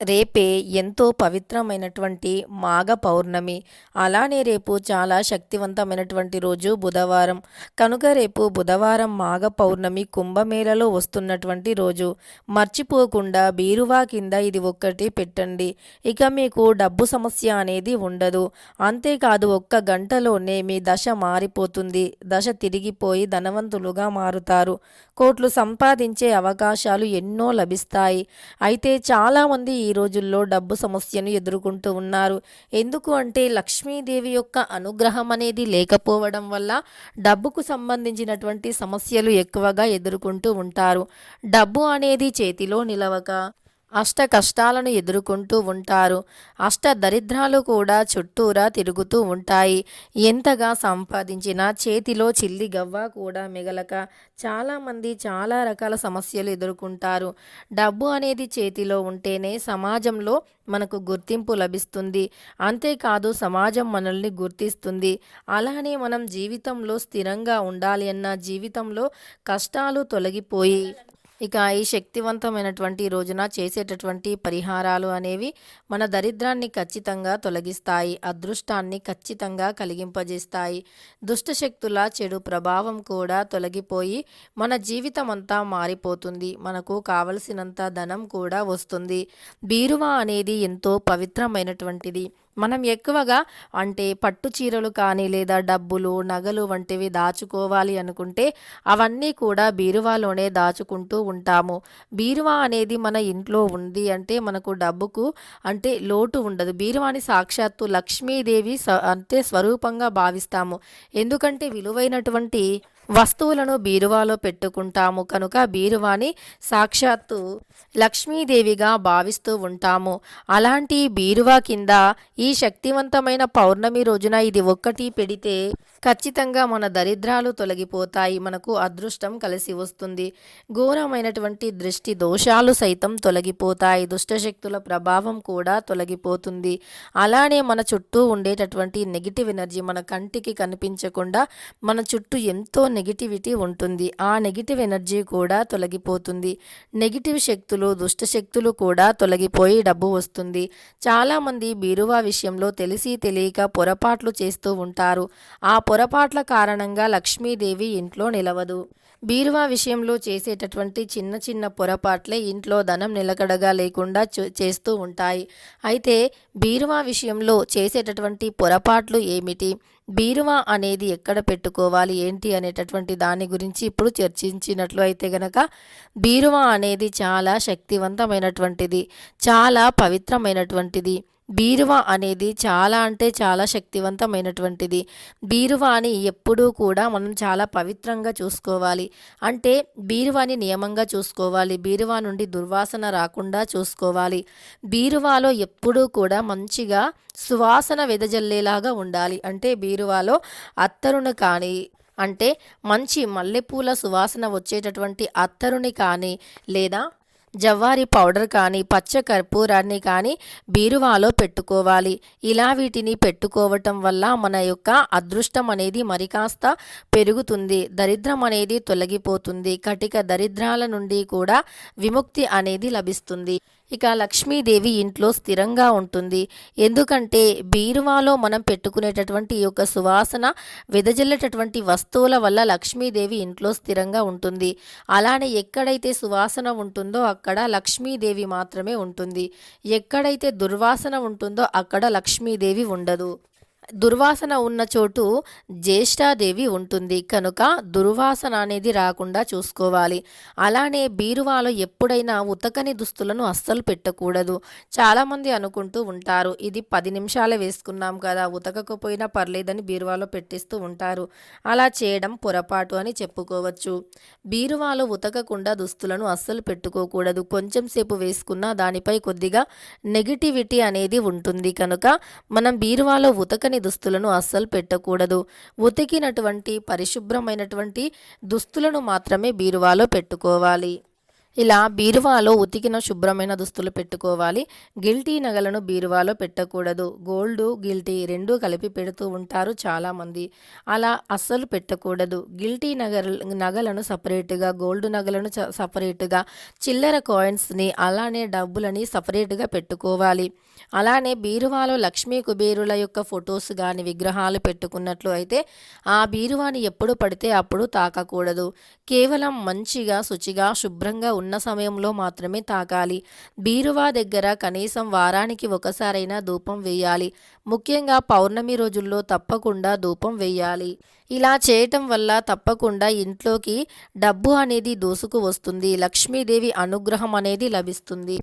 రేపే ఎంతో పవిత్రమైనటువంటి మాఘ పౌర్ణమి. అలానే రేపు చాలా శక్తివంతమైనటువంటి రోజు బుధవారం. కనుక రేపు బుధవారం మాఘ పౌర్ణమి కుంభమేళలో వస్తున్నటువంటి రోజు. మర్చిపోకుండా బీరువా కింద ఇది ఒక్కటి పెట్టండి. ఇక మీకు డబ్బు సమస్య అనేది ఉండదు. అంతేకాదు ఒక్క గంటలోనే మీ దశ మారిపోతుంది. దశ తిరిగిపోయి ధనవంతులుగా మారుతారు. కోట్లు సంపాదించే అవకాశాలు ఎన్నో లభిస్తాయి. అయితే చాలామంది ఈ ఈ రోజుల్లో డబ్బు సమస్యను ఎదుర్కొంటూ ఉన్నారు. ఎందుకు అంటే లక్ష్మీదేవి యొక్క అనుగ్రహం అనేది లేకపోవడం వల్ల డబ్బుకు సంబంధించినటువంటి సమస్యలు ఎక్కువగా ఎదుర్కొంటూ ఉంటారు. డబ్బు అనేది చేతిలో నిలవక అష్ట కష్టాలను ఎదుర్కొంటూ ఉంటారు. అష్ట దరిద్రాలు కూడా చుట్టూరా తిరుగుతూ ఉంటాయి. ఎంతగా సంపాదించినా చేతిలో చిల్లి గవ్వ కూడా మిగలక చాలామంది చాలా రకాల సమస్యలు ఎదుర్కొంటారు. డబ్బు అనేది చేతిలో ఉంటేనే సమాజంలో మనకు గుర్తింపు లభిస్తుంది. అంతేకాదు సమాజం మనల్ని గుర్తిస్తుంది. అలానే మనం జీవితంలో స్థిరంగా ఉండాలి అన్న జీవితంలో కష్టాలు తొలగిపోయి ఇక ఈ శక్తివంతమైనటువంటి రోజున చేసేటటువంటి పరిహారాలు అనేవి మన దరిద్రాన్ని ఖచ్చితంగా తొలగిస్తాయి అదృష్టాన్ని ఖచ్చితంగా కలిగింపజేస్తాయి. దుష్టశక్తుల చెడు ప్రభావం కూడా తొలగిపోయి మన జీవితం అంతా మారిపోతుంది. మనకు కావలసినంత ధనం కూడా వస్తుంది. బీరువా అనేది ఎంతో పవిత్రమైనటువంటిది. మనం ఎక్కువగా అంటే పట్టు చీరలు కానీ లేదా డబ్బులు నగలు వంటివి దాచుకోవాలి అనుకుంటే అవన్నీ కూడా బీరువాలోనే దాచుకుంటూ ఉంటాము. బీరువా అనేది మన ఇంట్లో ఉంది అంటే మనకు డబ్బుకు అంటే లోటు ఉండదు. బీరువాని సాక్షాత్తు లక్ష్మీదేవి స అంటే స్వరూపంగా భావిస్తాము. ఎందుకంటే విలువైనటువంటి వస్తువులను బీరువాలో పెట్టుకుంటాము కనుక బీరువాని సాక్షాత్తు లక్ష్మీదేవిగా భావిస్తూ ఉంటాము. అలాంటి బీరువా కింద ఈ శక్తివంతమైన పౌర్ణమి రోజున ఇది ఒక్కటి పెడితే ఖచ్చితంగా మన దరిద్రాలు తొలగిపోతాయి. మనకు అదృష్టం కలిసి వస్తుంది. ఘోరమైనటువంటి దృష్టి దోషాలు సైతం తొలగిపోతాయి. దుష్టశక్తుల ప్రభావం కూడా తొలగిపోతుంది. అలానే మన చుట్టూ ఉండేటటువంటి నెగిటివ్ ఎనర్జీ మన కంటికి కనిపించకుండా మన చుట్టూ ఎంతో నెగిటివిటీ ఉంటుంది. ఆ నెగిటివ్ ఎనర్జీ కూడా తొలగిపోతుంది. నెగిటివ్ శక్తులు దుష్ట శక్తులు కూడా తొలగిపోయి డబ్బు వస్తుంది. చాలామంది బీరువా విషయంలో తెలిసి తెలియక పొరపాట్లు చేస్తూ ఉంటారు. ఆ పొరపాట్ల కారణంగా లక్ష్మీదేవి ఇంట్లో నిలవదు. బీరువా విషయంలో చేసేటటువంటి చిన్న చిన్న పొరపాట్లే ఇంట్లో ధనం నిలకడగా లేకుండా చేస్తూ ఉంటాయి. అయితే బీరువా విషయంలో చేసేటటువంటి పొరపాట్లు ఏమిటి? బీరువా అనేది ఎక్కడ పెట్టుకోవాలి ఏంటి అనేటటువంటి దాని గురించి ఇప్పుడు చర్చించినట్లు అయితే గనక బీరువా అనేది చాలా శక్తివంతమైనటువంటిది చాలా పవిత్రమైనటువంటిది. బీరువా అనేది చాలా అంటే చాలా శక్తివంతమైనటువంటిది. బీరువాని ఎప్పుడూ కూడా మనం చాలా పవిత్రంగా చూసుకోవాలి. అంటే బీరువాని నియమంగా చూసుకోవాలి. బీరువా నుండి దుర్వాసన రాకుండా చూసుకోవాలి. బీరువాలో ఎప్పుడూ కూడా మంచిగా సువాసన వెదజల్లేలాగా ఉండాలి. అంటే బీరువాలో అత్తరును కానీ అంటే మంచి మల్లెపూల సువాసన వచ్చేటటువంటి అత్తరుని కానీ లేదా జవ్వారి పౌడర్ కానీ పచ్చ కర్పూరాన్ని కానీ బీరువాలో పెట్టుకోవాలి. ఇలా వీటిని పెట్టుకోవటం వల్ల మన యొక్క అదృష్టం అనేది మరి కాస్త పెరుగుతుంది. దరిద్రం అనేది తొలగిపోతుంది. కటిక దరిద్రాల నుండి కూడా విముక్తి అనేది లభిస్తుంది. ఇక లక్ష్మీదేవి ఇంట్లో స్థిరంగా ఉంటుంది. ఎందుకంటే బీరువాలో మనం పెట్టుకునేటటువంటి ఈ యొక్క సువాసన వెదజల్లేటటువంటి వస్తువుల వల్ల లక్ష్మీదేవి ఇంట్లో స్థిరంగా ఉంటుంది. అలానే ఎక్కడైతే సువాసన ఉంటుందో అక్కడ లక్ష్మీదేవి మాత్రమే ఉంటుంది. ఎక్కడైతే దుర్వాసన ఉంటుందో అక్కడ లక్ష్మీదేవి ఉండదు. దుర్వాసన ఉన్న చోటు జ్యేష్ఠాదేవి ఉంటుంది. కనుక దుర్వాసన అనేది రాకుండా చూసుకోవాలి. అలానే బీరువాలో ఎప్పుడైనా ఉతకని దుస్తులను అస్సలు పెట్టకూడదు. చాలామంది అనుకుంటూ ఉంటారు ఇది పది నిమిషాలు వేసుకున్నాం కదా ఉతకకపోయినా పర్లేదని బీరువాలో పెట్టిస్తూ ఉంటారు. అలా చేయడం పొరపాటు అని చెప్పుకోవచ్చు. బీరువాలో ఉతకకుండా దుస్తులను అస్సలు పెట్టుకోకూడదు. కొంచెం సేపు వేసుకున్నా దానిపై కొద్దిగా నెగిటివిటీ అనేది ఉంటుంది. కనుక మనం బీరువాలో ఉతకని దుస్తులను అస్సలు పెట్టకూడదు. ఉతికినటువంటి పరిశుభ్రమైనటువంటి దుస్తులను మాత్రమే బీరువాలో పెట్టుకోవాలి. ఇలా బీరువాలో ఉతికిన శుభ్రమైన దుస్తులు పెట్టుకోవాలి. గిల్టీ నగలను బీరువాలో పెట్టకూడదు. గోల్డ్ గిల్టీ రెండూ కలిపి పెడుతూ ఉంటారు చాలామంది. అలా అస్సలు పెట్టకూడదు. గిల్టీ నగర్ నగలను సపరేట్గా గోల్డ్ నగలను చ- సపరేట్గా చిల్లర కాయిన్స్ని అలానే డబ్బులని సపరేట్గా పెట్టుకోవాలి. అలానే బీరువాలో లక్ష్మీ కుబేరుల యొక్క ఫొటోస్ కానీ విగ్రహాలు పెట్టుకున్నట్లు అయితే ఆ బీరువాని ఎప్పుడు పడితే అప్పుడు తాకకూడదు. కేవలం మంచిగా శుచిగా శుభ్రంగా ఉన్న సమయంలో మాత్రమే తాకాలి బీరువా దగ్గర కనీసం వారానికి ఒకసారైనా ధూపం వేయాలి. ముఖ్యంగా పౌర్ణమి రోజుల్లో తప్పకుండా ధూపం వేయాలి. ఇలా చేయటం వల్ల తప్పకుండా ఇంట్లోకి డబ్బు అనేది దూసుకు వస్తుంది లక్ష్మీదేవి అనుగ్రహం అనేది లభిస్తుంది.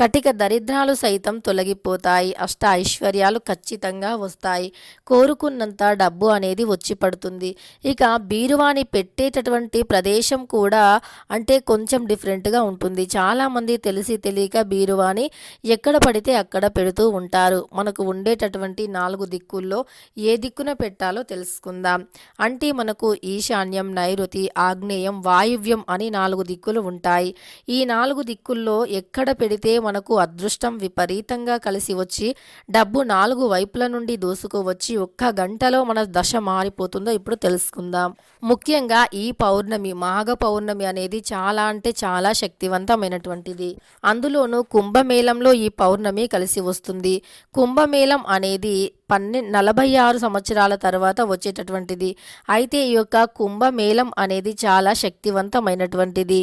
కటిక దరిద్రాలు సైతం తొలగిపోతాయి. అష్ట ఐశ్వర్యాలు ఖచ్చితంగా వస్తాయి. కోరుకున్నంత డబ్బు అనేది వచ్చి పడుతుంది. ఇక బీరువాని పెట్టేటటువంటి ప్రదేశం కూడా అంటే కొంచెం డిఫరెంట్గా ఉంటుంది. చాలామంది తెలిసి తెలియక బీరువాని ఎక్కడ పడితే అక్కడ పెడుతూ ఉంటారు. మనకు ఉండేటటువంటి నాలుగు దిక్కుల్లో ఏ దిక్కున పెట్టాలో తెలుసుకుందాం. అంటే మనకు ఈశాన్యం నైరుతి ఆగ్నేయం వాయువ్యం అని నాలుగు దిక్కులు ఉంటాయి. ఈ నాలుగు దిక్కుల్లో ఎక్కడ పెడితే మనకు అదృష్టం విపరీతంగా కలిసి వచ్చి డబ్బు నాలుగు వైపుల నుండి దూసుకువచ్చి ఒక్క గంటలో మన దశ మారిపోతుందో ఇప్పుడు తెలుసుకుందాం. ముఖ్యంగా ఈ పౌర్ణమి మాఘ పౌర్ణమి అనేది చాలా అంటే చాలా శక్తివంతమైనటువంటిది. అందులోనూ కుంభమేళంలో ఈ పౌర్ణమి కలిసి వస్తుంది. కుంభమేళం అనేది పన్నె నలభై ఆరు సంవత్సరాల తర్వాత వచ్చేటటువంటిది. అయితే ఈ యొక్క కుంభమేళం అనేది చాలా శక్తివంతమైనటువంటిది.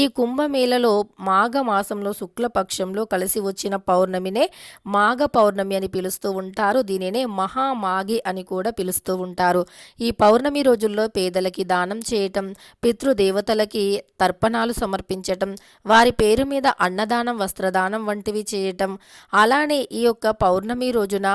ఈ కుంభమేళలో మాఘ మాసంలో శుక్లపక్షంలో కలిసి వచ్చిన పౌర్ణమినే మాఘ పౌర్ణమి అని పిలుస్తూ ఉంటారు. దీనినే మహామాగి అని కూడా పిలుస్తూ ఉంటారు. ఈ పౌర్ణమి రోజుల్లో పేదలకి దానం చేయటం పితృదేవతలకి తర్పణాలు సమర్పించటం వారి పేరు మీద అన్నదానం వస్త్రదానం వంటివి చేయటం అలానే ఈ యొక్క పౌర్ణమి రోజున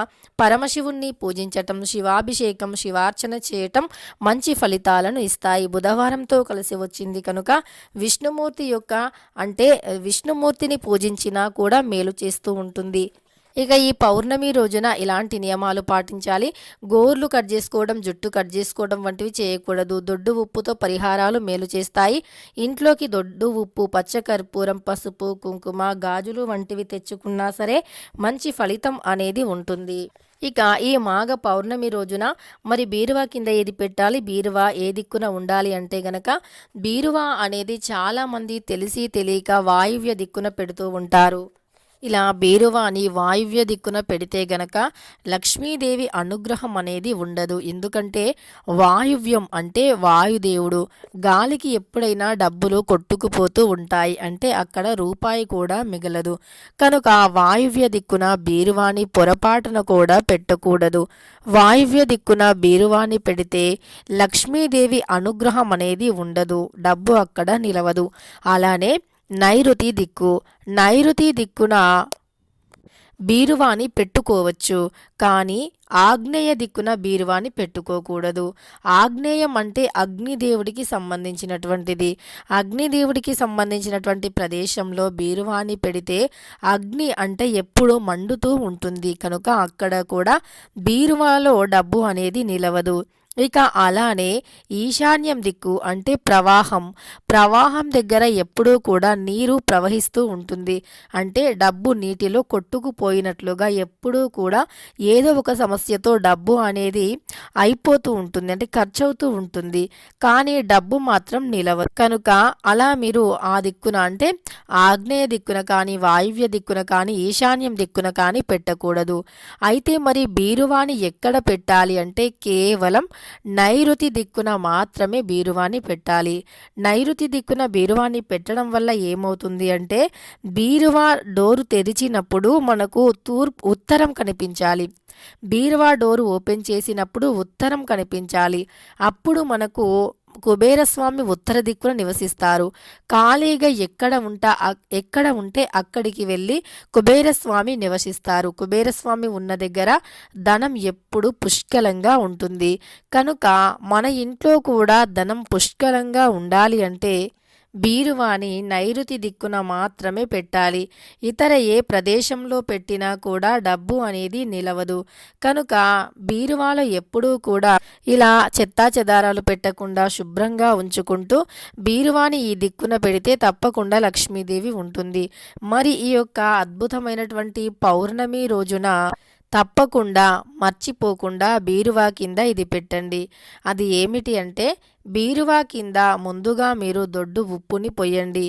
పరమశివుణ్ణి పూజించటం శివాభిషేకం శివార్చన చేయటం మంచి ఫలితాలను ఇస్తాయి. బుధవారంతో కలిసి వచ్చింది కనుక విష్ణుమూర్తి యొక్క అంటే విష్ణుమూర్తిని పూజించినా కూడా మేలు చేస్తూ ఉంటుంది. ఇక ఈ పౌర్ణమి రోజున ఇలాంటి నియమాలు పాటించాలి. గోర్లు కట్ చేసుకోవడం జుట్టు కట్ చేసుకోవడం వంటివి చేయకూడదు. దొడ్డు ఉప్పుతో పరిహారాలు మేలు చేస్తాయి. ఇంట్లోకి దొడ్డు ఉప్పు పచ్చకర్పూరం పసుపు కుంకుమ గాజులు వంటివి తెచ్చుకున్నా సరే మంచి ఫలితం అనేది ఉంటుంది. ఇక ఈ మాఘ పౌర్ణమి రోజున మరి బీరువా కింద ఏది పెట్టాలి? బీరువా ఏ దిక్కున ఉండాలి అంటే గనక బీరువా అనేది చాలామంది తెలిసి తెలియక వాయువ్య దిక్కున పెడుతూ ఉంటారు. ఇలా బీరువాని వాయువ్య దిక్కున పెడితే గనక లక్ష్మీదేవి అనుగ్రహం అనేది ఉండదు. ఎందుకంటే వాయువ్యం అంటే వాయుదేవుడు. గాలికి ఎప్పుడైనా డబ్బులు కొట్టుకుపోతూ ఉంటాయి. అంటే అక్కడ రూపాయి కూడా మిగలదు. కనుక ఆ వాయువ్య దిక్కున బీరువాని పొరపాటున కూడా పెట్టకూడదు. వాయువ్య దిక్కున బీరువాని పెడితే లక్ష్మీదేవి అనుగ్రహం అనేది ఉండదు. డబ్బు అక్కడ నిలవదు. అలానే నైరుతి దిక్కు. నైరుతి దిక్కున బీరువాని పెట్టుకోవచ్చు. కానీ ఆగ్నేయ దిక్కున బీరువాని పెట్టుకోకూడదు. ఆగ్నేయం అంటే అగ్నిదేవుడికి సంబంధించినటువంటిది. అగ్నిదేవుడికి సంబంధించినటువంటి ప్రదేశంలో బీరువాని పెడితే అగ్ని అంటే ఎప్పుడూ మండుతూ ఉంటుంది. కనుక అక్కడ కూడా బీరువాలో డబ్బు అనేది నిలవదు. ఇక అలానే ఈశాన్యం దిక్కు అంటే ప్రవాహం. ప్రవాహం దగ్గర ఎప్పుడూ కూడా నీరు ప్రవహిస్తూ ఉంటుంది. అంటే డబ్బు నీటిలో కొట్టుకుపోయినట్లుగా ఎప్పుడూ కూడా ఏదో ఒక సమస్యతో డబ్బు అనేది అయిపోతూ ఉంటుంది. అంటే ఖర్చు అవుతూ ఉంటుంది. కానీ డబ్బు మాత్రం నిలవదు. కనుక అలా మీరు ఆ దిక్కున అంటే ఆగ్నేయ దిక్కున కానీ వాయువ్య దిక్కున కానీ ఈశాన్యం దిక్కున కానీ పెట్టకూడదు. అయితే మరి బీరువాని ఎక్కడ పెట్టాలి అంటే కేవలం నైరుతి దిక్కున మాత్రమే బీరువాని పెట్టాలి. నైరుతి దిక్కున బీరువాని పెట్టడం వల్ల ఏమవుతుంది అంటే బీరువా డోరు తెరిచినప్పుడు మనకు తూర్పు ఉత్తరం కనిపించాలి. బీరువా డోరు ఓపెన్ చేసినప్పుడు ఉత్తరం కనిపించాలి. అప్పుడు మనకు కుబేరస్వామి ఉత్తర దిక్కున నివసిస్తారు. ఖాళీగా ఎక్కడ ఉంటా అక్- ఎక్కడ ఉంటే అక్కడికి వెళ్ళి కుబేరస్వామి నివసిస్తారు. కుబేరస్వామి ఉన్న దగ్గర ధనం ఎప్పుడు పుష్కలంగా ఉంటుంది. కనుక మన ఇంట్లో కూడా ధనం పుష్కలంగా ఉండాలి అంటే బీరువాని నైరుతి దిక్కున మాత్రమే పెట్టాలి. ఇతర ఏ ప్రదేశంలో పెట్టినా కూడా డబ్బు అనేది నిలవదు. కనుక బీరువాలో ఎప్పుడూ కూడా ఇలా చెత్తా చెదారాలు పెట్టకుండా శుభ్రంగా ఉంచుకుంటూ బీరువాని ఈ దిక్కున పెడితే తప్పకుండా లక్ష్మీదేవి ఉంటుంది. మరి ఈ యొక్క అద్భుతమైనటువంటి పౌర్ణమి రోజున తప్పకుండా మర్చిపోకుండా బీరువా కింద ఇది పెట్టండి. అది ఏమిటి అంటే బీరువా కింద ముందుగా మీరు దొడ్డు ఉప్పుని పొయ్యండి.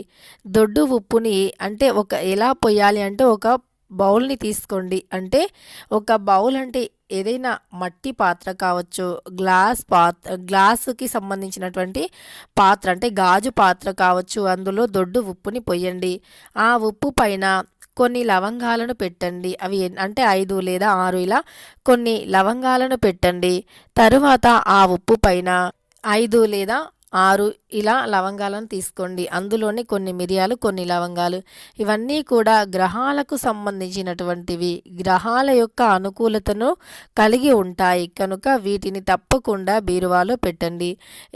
దొడ్డు ఉప్పుని అంటే ఒక ఎలా పొయ్యాలి అంటే ఒక బౌల్ని తీసుకోండి. అంటే ఒక బౌల్ అంటే ఏదైనా మట్టి పాత్ర కావచ్చు గ్లాస్ పాత్ర గ్లాసుకి సంబంధించినటువంటి పాత్ర అంటే గాజు పాత్ర కావచ్చు అందులో దొడ్డు ఉప్పుని పొయ్యండి. ఆ ఉప్పు పైన కొన్ని లవంగాలను పెట్టండి. అవి అంటే ఐదు లేదా ఆరు ఇలా కొన్ని లవంగాలను పెట్టండి. తరువాత ఆ ఉప్పు పైన ఐదు లేదా ఆరు ఇలా లవంగాలను తీసుకోండి. అందులోని కొన్ని మిరియాలు కొన్ని లవంగాలు. ఇవన్నీ కూడా గ్రహాలకు సంబంధించినటువంటివి. గ్రహాల యొక్క అనుకూలతను కలిగి ఉంటాయి. కనుక వీటిని తప్పకుండా బీరువాలో పెట్టండి.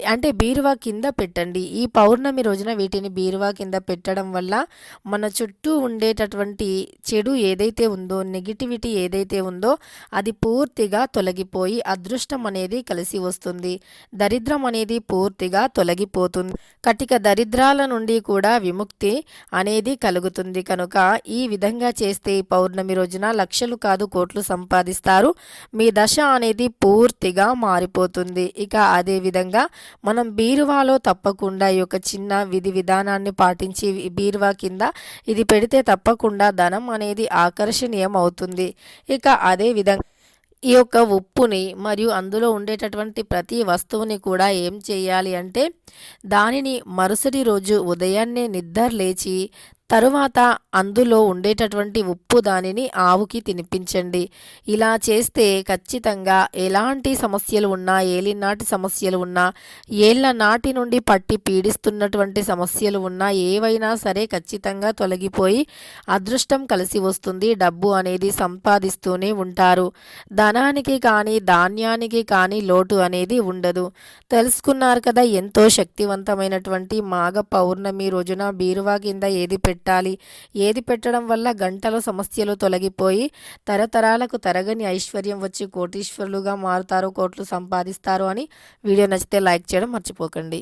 అంటే బీరువా కింద పెట్టండి. ఈ పౌర్ణమి రోజున వీటిని బీరువా కింద పెట్టడం వల్ల మన చుట్టూ ఉండేటటువంటి చెడు ఏదైతే ఉందో నెగిటివిటీ ఏదైతే ఉందో అది పూర్తిగా తొలగిపోయి అదృష్టం అనేది కలిసి వస్తుంది. దరిద్రం అనేది పూర్తిగా తొలగిపోతుంది. కటిక దరిద్రాల నుండి కూడా విముక్తి అనేది కలుగుతుంది. కనుక ఈ విధంగా చేస్తే పౌర్ణమి రోజున లక్షలు కాదు కోట్లు సంపాదిస్తారు. మీ దశ అనేది పూర్తిగా మారిపోతుంది. ఇక అదే విధంగా మనం బీరువాలో తప్పకుండా ఈ యొక్క చిన్న విధి విధానాన్ని పాటించి బీరువా కింద ఇది పెడితే తప్పకుండా ధనం అనేది ఆకర్షణీయం అవుతుంది. ఇక అదే విధంగా ఈ యొక్క ఉప్పుని మరియు అందులో ఉండేటటువంటి ప్రతి వస్తువుని కూడా ఏం చేయాలి అంటే దానిని మరుసటి రోజు ఉదయాన్నే నిద్ర లేచి తరువాత అందులో ఉండేటటువంటి ఉప్పు దానిని ఆవుకి తినిపించండి. ఇలా చేస్తే ఖచ్చితంగా ఎలాంటి సమస్యలు ఉన్నా ఏలినాటి సమస్యలు ఉన్నా ఏళ్ళ నాటి నుండి పట్టి పీడిస్తున్నటువంటి సమస్యలు ఉన్నా ఏవైనా సరే ఖచ్చితంగా తొలగిపోయి అదృష్టం కలిసి వస్తుంది. డబ్బు అనేది సంపాదిస్తూనే ఉంటారు. ధనానికి కానీ ధాన్యానికి కానీ లోటు అనేది ఉండదు. తెలుసుకున్నారు కదా ఎంతో శక్తివంతమైనటువంటి మాఘ పౌర్ణమి రోజున బీరువా కింద ఏది పెట్టి పెట్టాలి. ఏది పెట్టడం వల్ల గంటల సమస్యలు తొలగిపోయి తరతరాలకు తరగని ఐశ్వర్యం వచ్చి కోటీశ్వరులుగా మారుతారు కోట్లు సంపాదిస్తారు అని వీడియో నచ్చితే లైక్ చేయడం మర్చిపోకండి.